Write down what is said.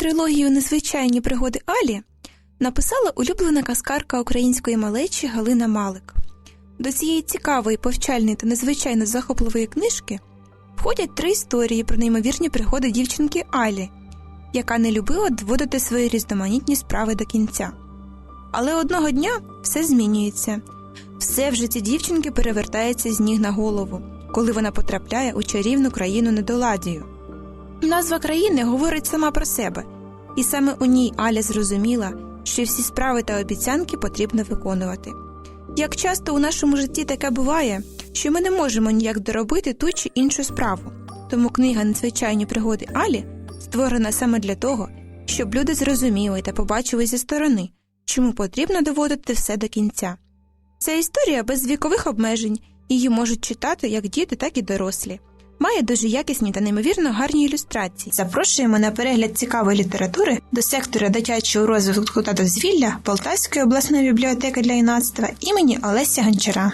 трилогію Незвичайні пригоди Алі написала улюблена казкарка української малечі Галина Малик. До цієї цікавої, повчальної та незвичайно захопливої книжки входять три історії про неймовірні пригоди дівчинки Алі, яка не любила доводити свої різноманітні справи до кінця. Але одного дня все змінюється. Все в житті дівчинки перевертається з ніг на голову, коли вона потрапляє у чарівну країну недоладію. Назва країни говорить сама про себе, і саме у ній Аля зрозуміла, що всі справи та обіцянки потрібно виконувати. Як часто у нашому житті таке буває, що ми не можемо ніяк доробити ту чи іншу справу, тому книга Надзвичайні пригоди Алі створена саме для того, щоб люди зрозуміли та побачили зі сторони, чому потрібно доводити все до кінця. Ця історія без вікових обмежень, її можуть читати як діти, так і дорослі. Має дуже якісні та неймовірно гарні ілюстрації. Запрошуємо на перегляд цікавої літератури до сектора дитячого розвитку та дозвілля Полтавської обласної бібліотеки для юнацтва імені Олеся Гончара.